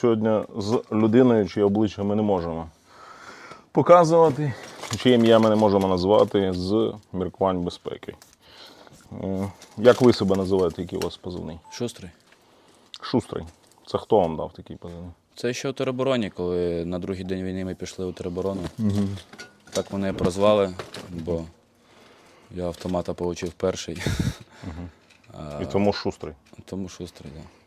сьогодні з людиною, чиє обличчя ми не можемо показувати, чиє ім'я ми не можемо назвати з міркувань безпеки. Як ви себе називаєте, який у вас позивний? Шустрий. Шустрий. Це хто вам дав такий позивний? Це ще у теробороні, коли на другий день війни ми пішли у тероборону. Так мене прозвали, бо я автомата отримав перший. І тому шустрий. Тому шустрий, так. Да.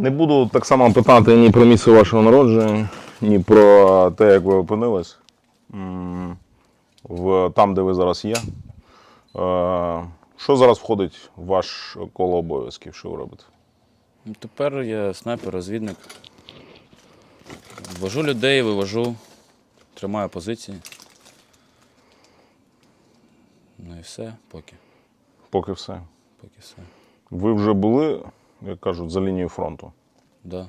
Не буду так само питати ні про місце вашого народження, ні про те, як ви опинились в, там, де ви зараз є. Е, Що зараз входить в ваш коло обов'язків? Що ви робите? Ну, Тепер я снайпер, розвідник. Вожу людей, вивожу, тримаю позиції. Ну і все, поки. Поки все. Поки все. Ви вже були, як кажуть, за лінією фронту. Да.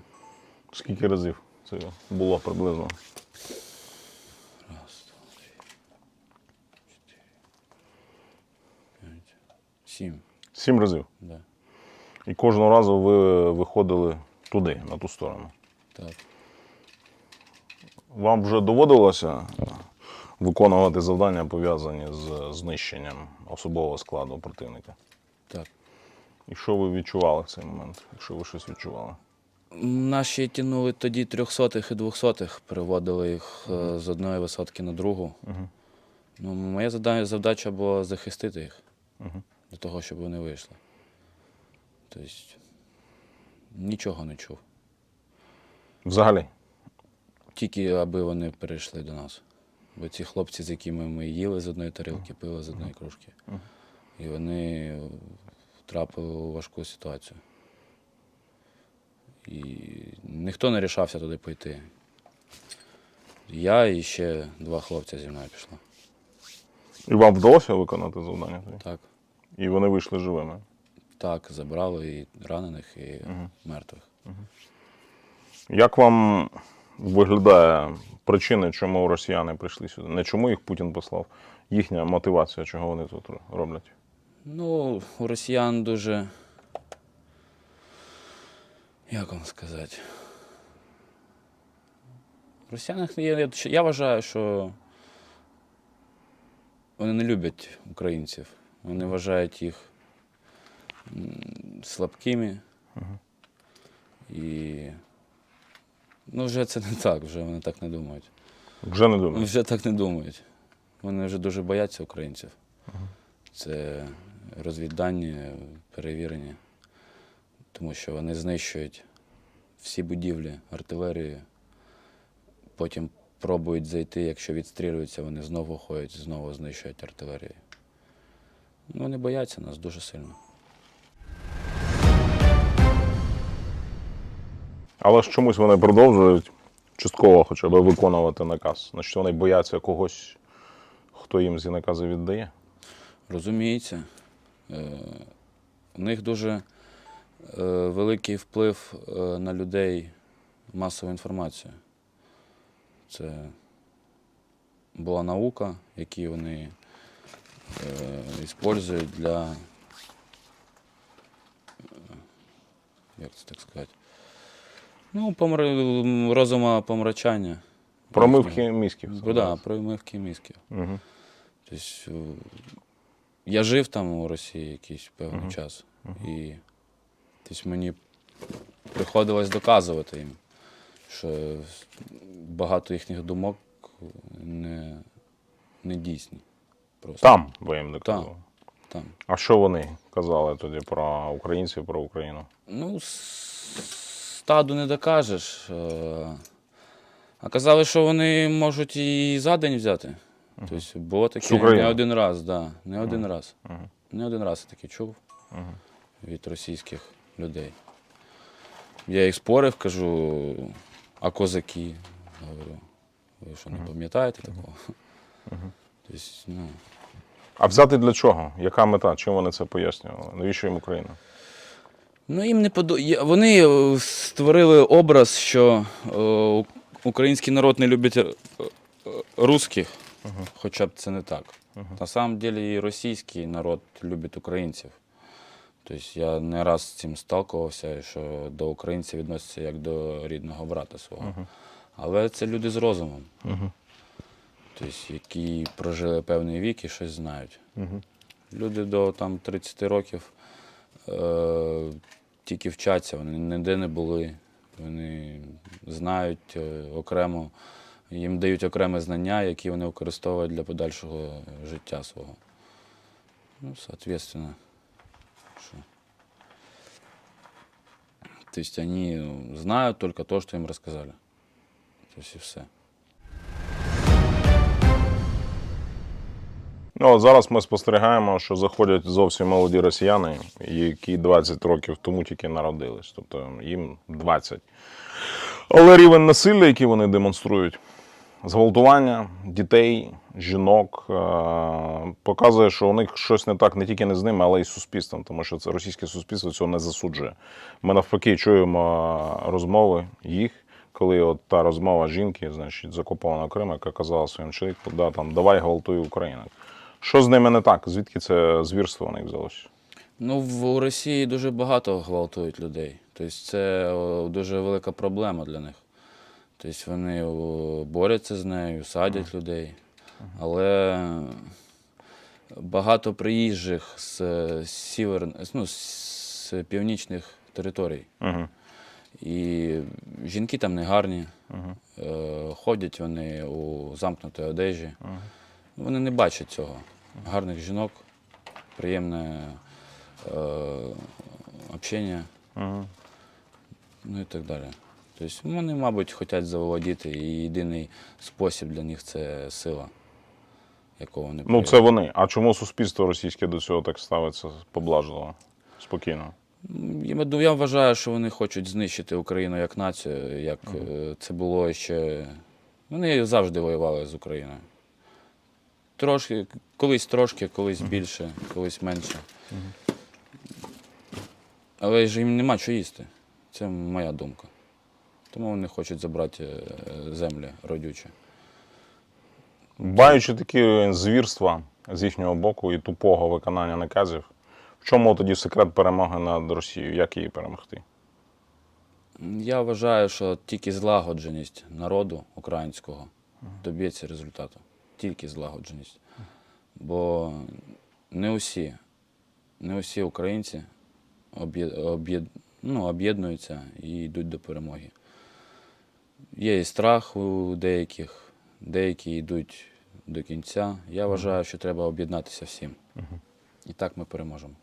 Скільки разів це було приблизно? Раз, два, три, чотири, п'ять, сім. Сім разів. Да. І кожного разу ви виходили туди, на ту сторону. Так. Вам вже доводилося виконувати завдання, пов'язані з знищенням особового складу противника? Так. І що ви відчували в цей момент, якщо ви щось відчували? Наші тягнули тоді трьохсотих і двохсотих, переводили їх е, з одної висотки на другу. Ну, моя завдача була захистити їх для того, щоб вони вийшли. Тобто нічого не чув. Взагалі. Тільки аби вони перейшли до нас. Бо ці хлопці, з якими ми їли з одної тарілки, пили з одної кружки. І вони втрапили у важку ситуацію. І ніхто не рішався туди пойти. Я і ще два хлопця зі мною пішли. І вам вдалося виконати завдання? Так, І вони вийшли живими. так, забрали і ранених, і мертвих. Як вам виглядає причини, чому росіяни прийшли сюди? Не чому їх Путін послав, їхня мотивація, чого вони тут роблять? Ну, у росіян дуже. Як вам сказати? У росіян, я, я, я вважаю, що вони не люблять українців. Вони вважають їх слабкими. І. Ну, вже це не так, вже вони так не думають. Вже не думаю. Вже так не думають. Вони вже дуже бояться українців. Це розвіддані, перевірені, тому що вони знищують всі будівлі артилерією, потім пробують зайти, якщо відстрілюються, вони знову ходять, знову знищують артилерію. Ну, Вони бояться нас дуже сильно. Але ж чомусь вони продовжують частково хоча б виконувати наказ. Значить, вони бояться когось, хто їм ці накази віддає. Розуміється, у них дуже е, великий вплив е, на людей масову інформацію. Це була наука, яку вони е, використовують для, е, як це так сказати, ну, помр... розума помрачання. Промивки мізків. Ну, да, промивки мізків. Угу. Тобто, е, я жив там у Росії якийсь певний час. І тобто, мені приходилось доказувати їм, що багато їхніх думок не, не дійсні. Просто Там ви їм доказували. там. А що вони казали тоді про українців, про Україну? Ну, с- стаду не докажеш. е, А казали, що вони можуть і за день взяти. Тобто було таке не один раз, да, не один раз. Не один раз я таке чув від російських людей. Я їх спорив, кажу, а козаки? Говорю, ви що не пам'ятаєте такого? Тобто, ну, А взяти для чого? Яка мета? Чим вони це пояснювали? Навіщо їм Україна? Ну, їм не подо... Вони е, створили образ, що е, український народ не любить е, русських, хоча б це не так. На самом деле і російський народ любить українців. Тобто я не раз з цим сталкувався, що до українців відносяться як до рідного брата свого. Але це люди з розумом, тобто, які прожили певний вік і щось знають. Люди до там, 30 років е, тільки вчаться, вони ніде не були, вони знають е, окремо, їм дають окреме знання, які вони використовують для подальшого життя свого. Ну, соответственно, что. То есть они ну, знают только то, что им рассказали. И все. Ну, от зараз ми спостерігаємо, що заходять зовсім молоді росіяни, які 20 років тому тільки народились, тобто їм 20. Але рівень насилля, який вони демонструють, зґвалтування дітей, жінок, е, показує, що у них щось не так не тільки не з ними, але й з суспільством, тому що це російське суспільство цього не засуджує. Ми навпаки чуємо розмови їх, коли от та розмова жінки, значить, з окупованого Криму, яка казала своїм чоловіку, да, там, давай гвалтуй Україну. Що з ними не так? Звідки це звірство у них взялося? Ну, в Росії дуже багато гвалтують людей. Тобто це дуже велика проблема для них. Тобто вони борються з нею, садять людей. Але багато приїжджих з, сівер... ну, з північних територій. Угу. І жінки там не гарні, е, ходять вони у замкнутій одежі. Вони не бачать цього. Гарних жінок, приємне е, общення, Угу. ну і так далі. Тобто вони, мабуть, хочуть заволодіти, і єдиний спосіб для них це сила, яку вони Ну, це вони. А чому суспільство російське до цього так ставиться поблажливо, спокійно? Я вважаю, що вони хочуть знищити Україну як націю, як е, це було ще. Вони завжди воювали з Україною. Трошки, колись трошки, колись більше, колись менше. Але ж їм нема що їсти. Це моя думка. Тому вони хочуть забрати е, землі родючі. Баючи такі звірства з їхнього боку і тупого виконання наказів, в чому тоді секрет перемоги над Росією? Як її перемогти? Я вважаю, що тільки злагодженість народу українського доб'ється результату. Тільки злагодженість. Бо не усі, не усі українці об'є- об'єд- ну, об'єднуються і йдуть до перемоги. Є і страх у деяких, деякі йдуть до кінця. Я вважаю, що треба об'єднатися всім. І так ми переможемо.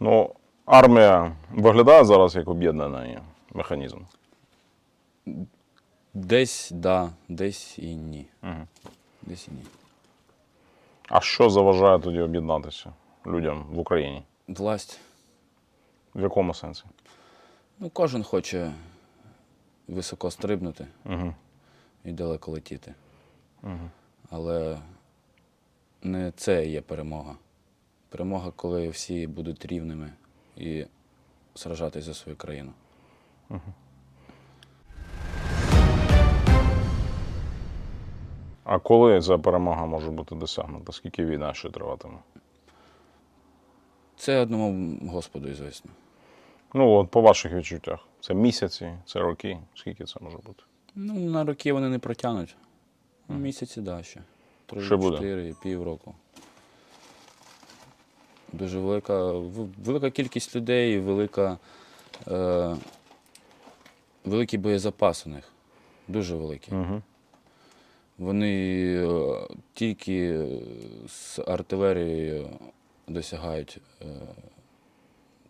Ну, армія виглядає зараз як об'єднаний механізм. Десь да, десь і ні. Мгм. Десь і ні. А що заважає тоді об'єднатися людям в Україні? Власть. В якому сенсі? Ну, кожен хоче високо стрибнути Угу. і далеко летіти. Але не це є перемога. Перемога, коли всі будуть рівними і сражатись за свою країну. А коли ця перемога може бути досягнута? Скільки війна ще триватиме? Це одному Господу ізвісно. Ну, от по ваших відчуттях. Це місяці, це роки. Скільки це може бути? Ну, на роки вони не протягнуть. Ну, місяці да, ще. Три, Ще буде? чотири, півроку. Дуже велика, в- велика кількість людей, і велика, е, великий боєзапас у них. Дуже великий. Угу. Вони е, тільки з артилерією досягають е,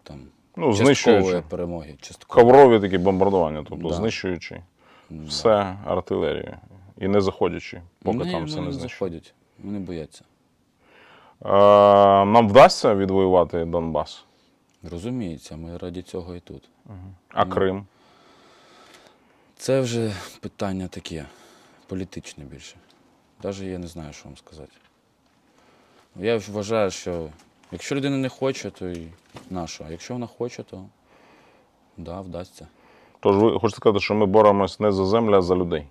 там, Ну, знищуючи. перемоги. Частково. Коврові такі бомбардування, тобто Да. знищуючи Да. все артилерією і не заходячи, поки Ні, там все не не заходять. Вони бояться. Е, нам вдасться відвоювати Донбас, Розуміється, ми раді цього і тут. а Крим. Це вже питання таке, політичне більше. Навіть я не знаю, що вам сказати. Я вважаю, що якщо людина не хоче, то й наша. А якщо вона хоче, то да, вдасться. Тож ви хочете сказати, що ми боремось не за землю, а за людей.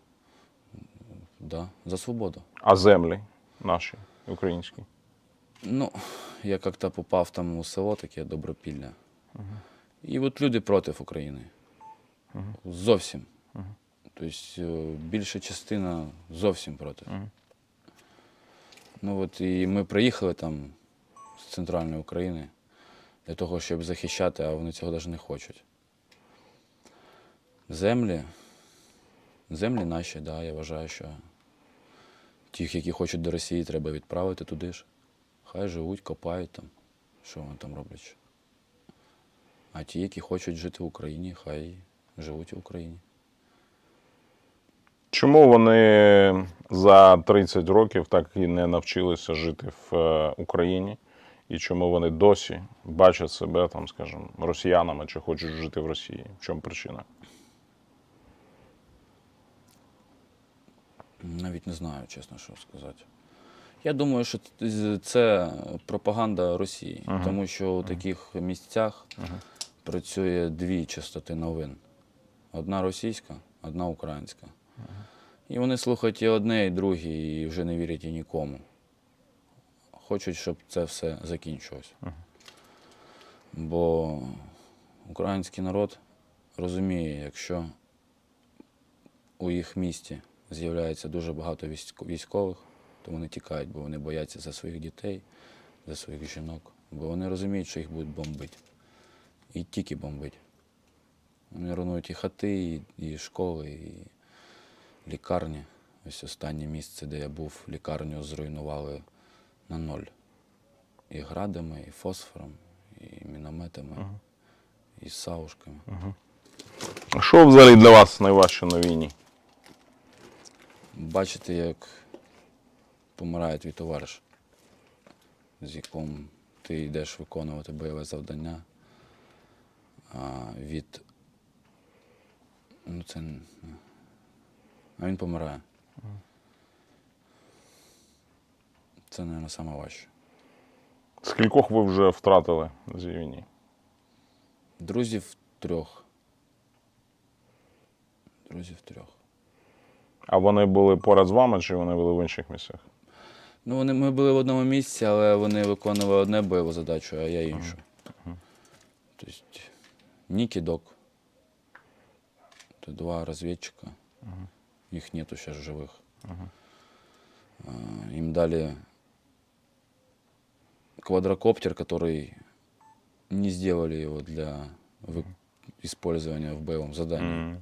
Да, за свободу. А землі наші, українські. Ну, я как-то попав там у село таке Добропілля. І от люди проти України. Зовсім. Тобто е, більша частина зовсім проти. Ну от і ми приїхали там з центральної України для того, щоб захищати, а вони цього навіть не хочуть. Землі. Землі наші, да, я вважаю, що тих, які хочуть до Росії, треба відправити туди ж. Хай живуть, копають там. Що вони там роблять? А ті, які хочуть жити в Україні, хай живуть в Україні. Чому вони за 30 років так і не навчилися жити в е, Україні? І чому вони досі бачать себе, там, скажімо, росіянами чи хочуть жити в Росії? В чому причина? Навіть не знаю, чесно, що сказати. Я думаю, що це пропаганда Росії, тому що у таких місцях працює дві частоти новин: одна російська, одна українська. І вони слухають і одне, і друге, і вже не вірять і нікому. Хочуть, щоб це все закінчилось. Бо український народ розуміє, якщо у їх місті з'являється дуже багато військових, то вони тікають, бо вони бояться за своїх дітей, за своїх жінок, бо вони розуміють, що їх будуть бомбити. І тільки бомбити. Вони руйнують і хати, і, і школи, і лікарні. Ось останнє місце, де я був, лікарню зруйнували на ноль. І градами, і фосфором, і мінометами, і саушками. Що взагалі для вас найважче на війні? бачити, як помирає твій товариш, з яким ти йдеш виконувати бойове завдання. А від. Ну, це. А він помирає. Це, мабуть, найважче. Скількох ви вже втратили на цій війні? Друзів трьох. Друзів трьох. А вони були поряд з вами, чи вони були в інших місцях? Ну, вони, ми були в одному місці, але вони виконували одне бойову задачу, а я іншу. Тобто, Нікі Док. Це два розвідчика. Їх нету зараз живих. А, Им дали квадрокоптер, который не сделали его для использования в бойовому заданні. М.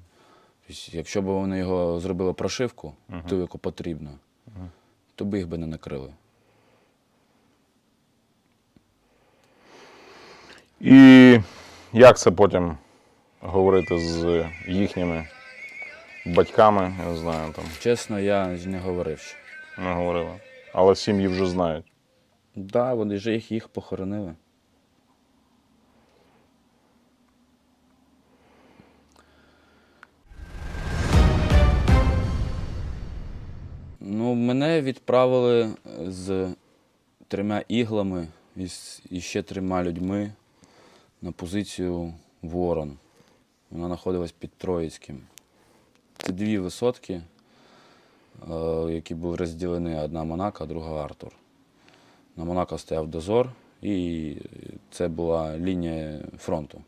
Тобто, якщо б вони його зробили прошивку, ту, яку потрібно, то би їх би не накрили. І як це потім говорити з їхніми батьками? Я не знаю, там Чесно, я не говорив ще. не говорили. Але сім'ї вже знають. Да, вони ж їх, їх похоронили. Ну, мене відправили з трьома іглами і, з- ще трьома людьми на позицію Ворон. Вона знаходилась під Троїцьким. Це дві висотки, е, які були розділені одна Монако, друга Артур. На Монако стояв дозор, і це була лінія фронту.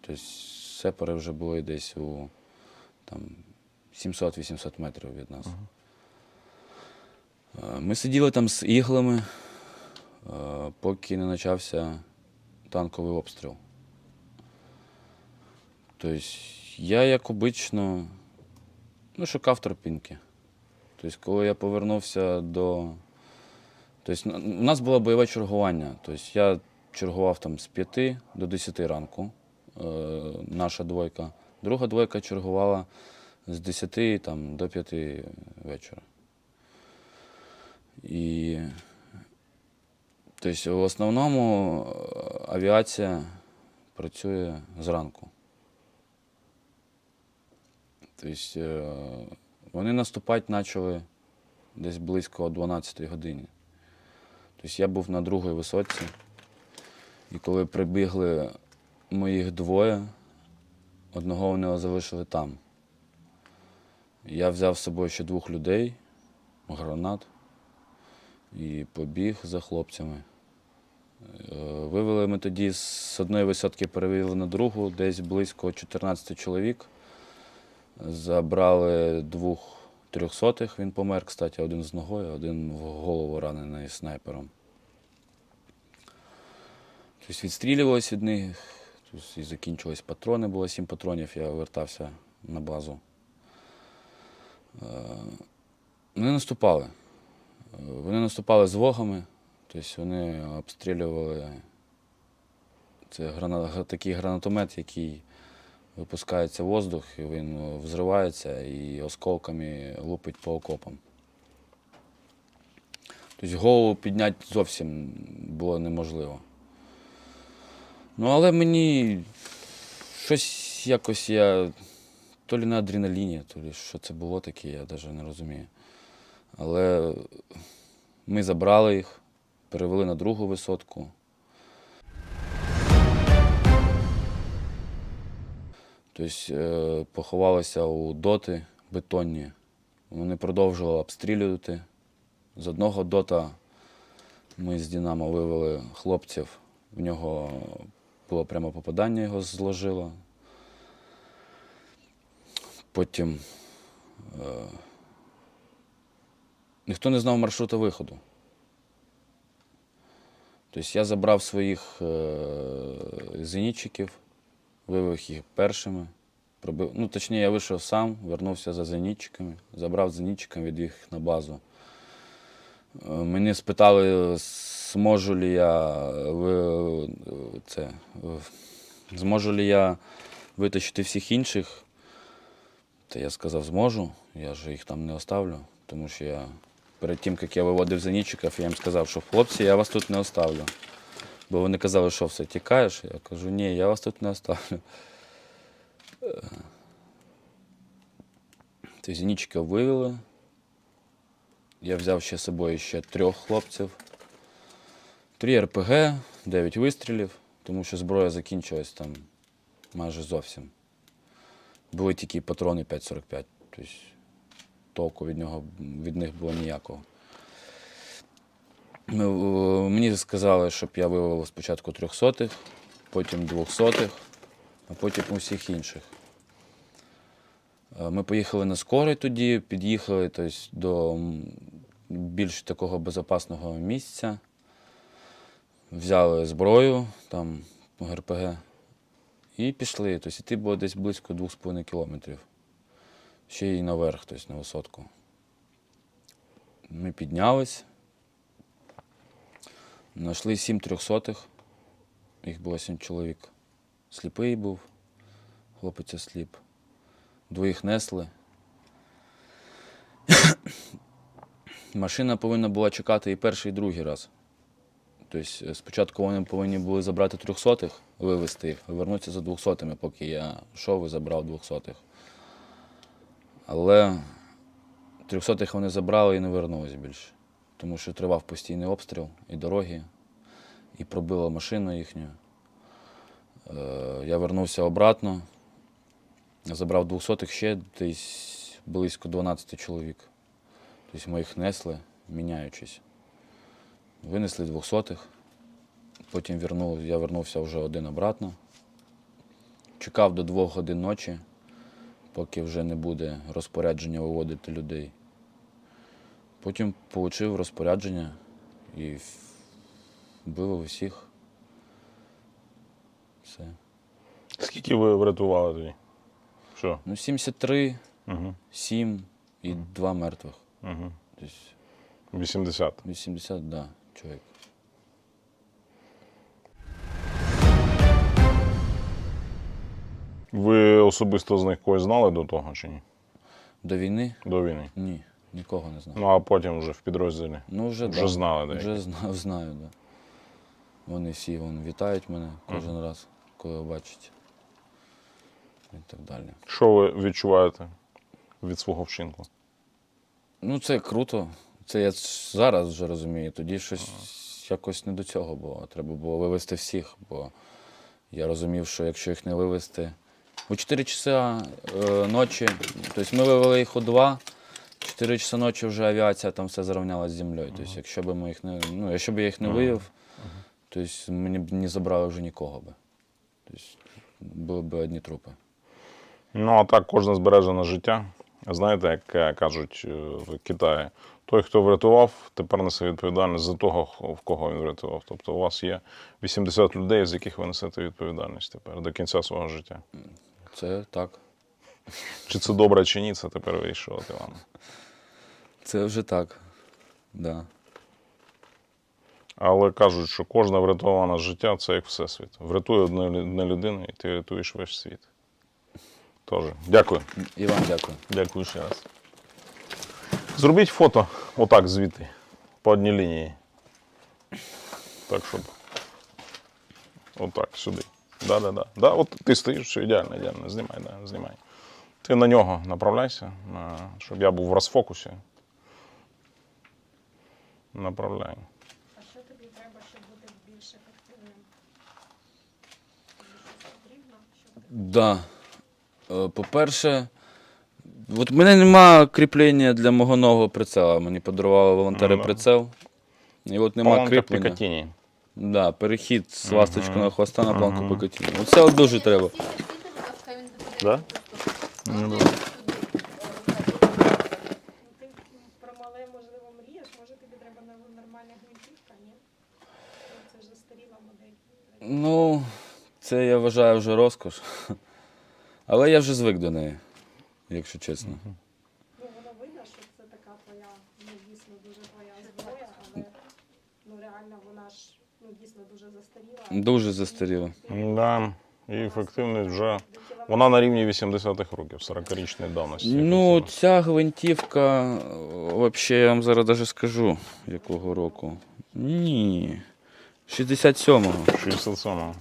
Тобто сепари вже були десь у там, 700-800 метрів від нас. Е, Ми сиділи там з іглами, е, поки не почався танковий обстріл. Тобто я, як обично, ну, шукав тропінки. Тобто, коли я повернувся до. Тобто, у нас було бойове чергування. Тобто, я чергував там з 5 до 10 ранку, е, наша двойка. Друга двойка чергувала з 10 там, до 5 вечора. І тобто, в основному е, авіація працює зранку. Тобто, е, вони наступати почали десь близько о 12 годині. Тобто я був на другій висотці, і коли прибігли моїх двоє, одного вони залишили там. Я взяв з собою ще двох людей, гранат, і побіг за хлопцями. Е, Вивели ми тоді з одної висотки, перевели на другу, десь близько 14 чоловік. Забрали двох трьохсотих, він помер, кстати, один з ногою, один в голову ранений снайпером. Тобто відстрілювалось від них, тобто і закінчились патрони, було сім патронів, я вертався на базу. Е, Вони наступали. Вони наступали з вогами, тобто вони обстрілювали це грана... такий гранатомет, який випускається воздух, і він е, взривається і осколками лупить по окопам. Тобто голову підняти зовсім було неможливо. Ну, але мені щось якось я то лі на адреналіні, то лі що це було таке, я навіть не розумію. Але ми забрали їх, перевели на другу висотку. Тобто е, поховалися у доти бетонні. Вони продовжували обстрілювати. З одного дота ми з Динамо вивели хлопців. В нього було прямо попадання, його зложило. Потім е, ніхто не знав маршрута виходу. Тобто я забрав своїх е, зенітчиків, вивів їх першими. Пробив, ну, точніше, я вийшов сам, вернувся за зенітчиками, забрав зенітчикам, відвів їх на базу. Е, Мені спитали, зможу ли я це, зможу ли я витащити всіх інших. Та я сказав, зможу, я ж їх там не оставлю, тому що я перед тим, як я виводив зенітчиків, я їм сказав, що хлопці, я вас тут не оставлю. Бо вони казали, що все, тікаєш? Я кажу, ні, я вас тут не оставлю. Е, Тобто вивели. Я взяв ще з собою ще трьох хлопців. Три РПГ, 9 вистрілів, тому що зброя закінчилась там майже зовсім. Були тільки патрони 5,45. Тобто толку від, нього, від них було ніякого. Е, Мені сказали, щоб я вивел спочатку трьохсотих, потім двохсотих, а потім усіх інших. Е, Ми поїхали на скорий тоді, під'їхали тобто, до більш такого безпечного місця. Взяли зброю, там ГРПГ, і пішли. Тобто йти було десь близько 2,5 кілометрів. Ще й наверх, тобто на висотку. Ми піднялись. Знайшли сім трьохсотих. Їх було сім чоловік. Сліпий був, хлопець осліп. Двоїх несли. Машина повинна була чекати і перший, і другий раз. Тобто е, спочатку вони повинні були забрати трьохсотих, вивезти їх, а вернутися за двохсотими, поки я йшов і забрав двохсотих. Але трьохсотих вони забрали і не вернулись більше. Тому що тривав постійний обстріл і дороги, і пробило машину їхню. Е, Я вернувся обратно, забрав двохсотих ще десь близько 12 чоловік. Тобто ми їх несли, міняючись. Винесли двохсотих, потім вернув, я вернувся вже один обратно. Чекав до двох годин ночі, поки вже не буде розпорядження виводити людей. Потім отримав розпорядження і вбив усіх. Все. Скільки ви врятували тоді? Що? Ну, 73, Угу. 7 і 2 мертвих. Угу. Тобто 80. 80, да, чоловік. Ви особисто з них когось знали до того чи ні? До війни? До війни. Ні, нікого не знав. Ну а потім вже в підрозділі. Ну, вже, Вже да. знали деякі. Вже знаю, знаю, да. Вони всі вон, вітають мене кожен раз, коли бачать. І так далі. Що ви відчуваєте від свого вчинку? Ну, це круто. Це я зараз вже розумію. Тоді щось якось не до цього було. Треба було вивезти всіх, бо я розумів, що якщо їх не вивезти. У 4 часа е, ночі, тобто ми вивели їх у 2, 4 часа ночі вже авіація там все зарівнялася з землею. Тобто, якщо б ми їх не, ну, якщо б я їх не вивів, Тобто мені б не забрали вже нікого би. Тобто були б одні трупи. Ну, а так кожне збережене життя. Знаєте, як е, кажуть е, в Китаї, той, хто врятував, тепер несе відповідальність за того, в кого він врятував. Тобто у вас є 80 людей, з яких ви несете відповідальність тепер до кінця свого життя. Це так. Чи це добре, чи ні, це тепер вирішувати вам. Це вже так. Да. Але кажуть, що кожне врятоване життя це як всесвіт. Врятує одну, лю- людину, і ти рятуєш весь світ. Тож, дякую. І вам дякую. Дякую ще раз. Зробіть фото отак звідти, по одній лінії. Так, щоб. Отак, сюди. Да, да, да. Да, от ти стоїш, все ідеально, ідеально. Знімай, да, знімай. Ти на нього направляйся, щоб я був в розфокусі. Направляй. А що тобі треба, щоб бути більш ефективним? Тобі щось потрібно, щоб ти Да. Е, По-перше, от в мене нема кріплення для мого нового прицела. Мені подарували волонтери Ну, да. прицел. І от нема Паланка кріплення. Пікатіні. Да, перехід з ласточкою хвоста на планку Мгм. Пикатіні. Оце от дуже треба. Да? Ну, просто. Ну, ти про мале, можливо, мрієш, може тобі треба нов- нормальна гвинтівка, ні? Ну, Це ж застаріла модель. Ну, це я вважаю вже розкош. Але я вже звик до неї, якщо чесно. Ну, воно видно, що це така твоя, ну, дійсно дуже твоя зброя, але ну, реально вона ж ну, дійсно дуже застаріла. Дуже застаріла. Да. І ефективність вже. Вона на рівні 80-х років, 40-річної давності. Ну, ця гвинтівка, взагалі, я вам зараз даже скажу, якого року. Ні. 67-го. 67-го.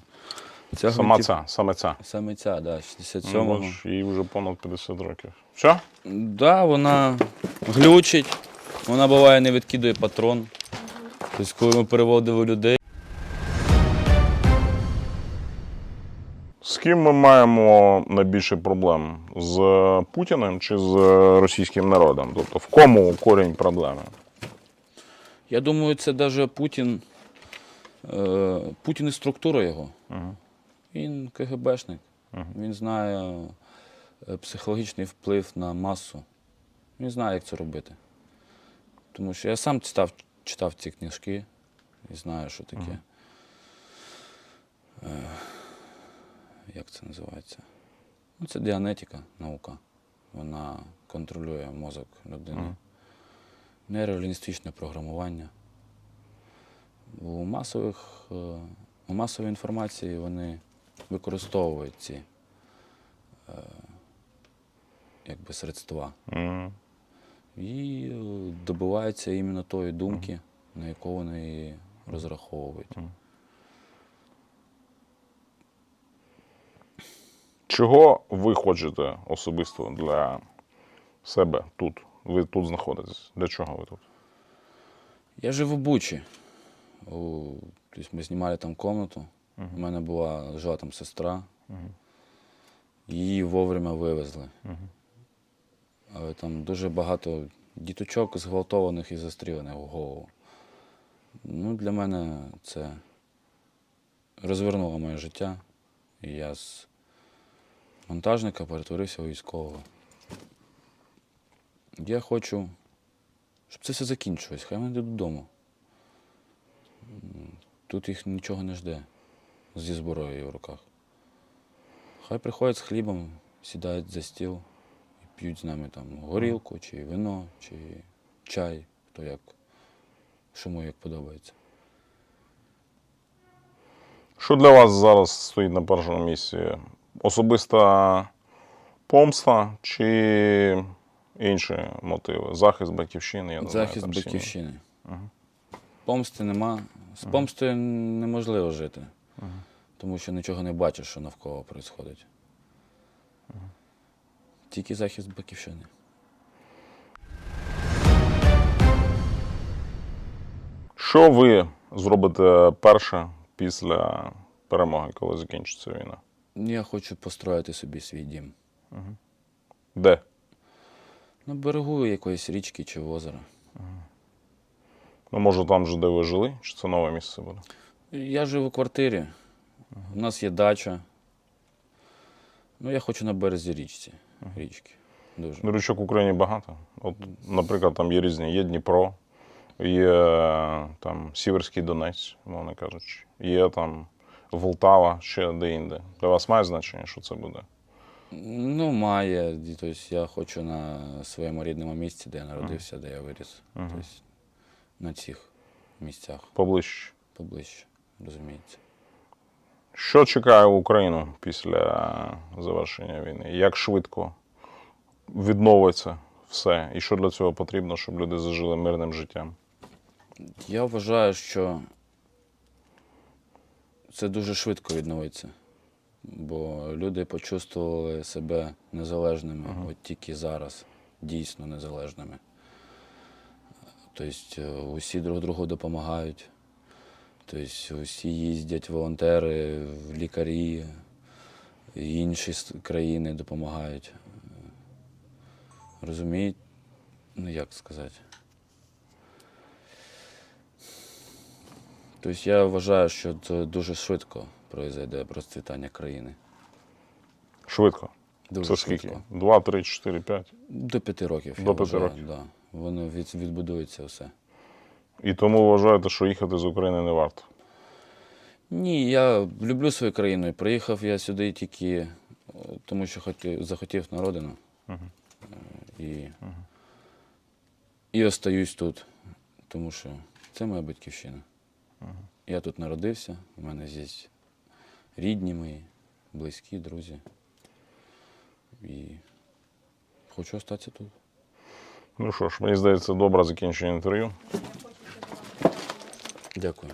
Ця Сама гвинтів- ця, саме ця. Саме ця, да, Ну, 67-го. бач, їй вже понад 50 років. Все? Да, вона глючить, вона буває не відкидує патрон. Тобто, коли ми переводили людей. З ким ми маємо найбільше проблем? З Путіним чи з російським народом? Тобто в кому корінь проблеми? Я думаю, це навіть Путін. Е, Путін і структура його. Мгм. Він КГБшник. Він знає е, психологічний вплив на масу. Він знає, як це робити. Тому що я сам читав, читав ці книжки і знаю, що таке. Е, як це називається? Ну, це діанетика, наука. Вона контролює мозок людини. Нейролінгвістичне програмування. У масових, е, у масовій інформації вони використовують ці е, якби средства. Мгм. І е, добиваються іменно тої думки, на яку вони її розраховують. Чого ви хочете особисто для себе тут? Ви тут знаходитесь. Для чого ви тут? Я жив у Бучі. У, тобто ми знімали там комнату. У мене була жила там сестра. Її вовремя вивезли. Але там дуже багато діточок зґвалтованих і застрілених в голову. Ну, для мене це розвернуло моє життя. І я з монтажника перетворився у військового. Я хочу, щоб це все закінчилось. Хай вони йдуть додому. Тут їх нічого не жде зі зброєю в руках. Хай приходять з хлібом, сідають за стіл і п'ють з нами там горілку, чи вино, чи чай, хто як, що йому як подобається. Що для вас зараз стоїть на першому місці? Особиста помста чи інші мотиви? Захист батьківщини? Я не знаю, Захист там сім'ї. батьківщини. Помсти нема. З помстою неможливо жити. Тому що нічого не бачиш, що навколо відбувається. Тільки захист батьківщини. Що ви зробите перше після перемоги, коли закінчиться війна? Я хочу построїти собі свій дім. Де? На берегу якоїсь річки чи озера. Ну, може, там же, де ви жили, чи це нове місце буде? Я живу в квартирі. У нас є дача. Ну, я хочу на березі річці. Річки. Дуже. Ну, Річок в Україні багато. От, наприклад, там є різні. Є Дніпро, є там Сіверський Донець, мовно кажучи. Є там Волтава, ще де-інде. Для вас має значення, що це буде? Ну, має. Тобто я хочу на своєму рідному місці, де я народився, де я виріс. Тобто на цих місцях Поближче. поближче, розуміється. Що чекає Україну після завершення війни? Як швидко відновиться все? І що для цього потрібно, щоб люди зажили мирним життям? Я вважаю, що це дуже швидко відновиться. Бо люди почувствували себе незалежними от тільки зараз, дійсно незалежними. Тобто е, усі друг другу допомагають. Тобто усі їздять волонтери, лікарі, інші країни допомагають. Розуміють, ну як сказати. Тобто я вважаю, що це дуже швидко пройде процвітання країни. Швидко. Дуже Це швидко. Два, три, чотири, п'ять. До п'яти років. До я п'яти вважаю, років. Да. Воно від, відбудується все. І тому вважаєте, що їхати з України не варто. Ні, я люблю свою країну. І приїхав я сюди тільки е, тому, що хотів, захотів на родину. Е, І, і остаюсь тут, тому що це моя батьківщина. Я тут народився, у мене здесь рідні мої, близькі, друзі. І хочу остатися тут. Ну що ж, мені здається, добре закінчення інтерв'ю. Дякую.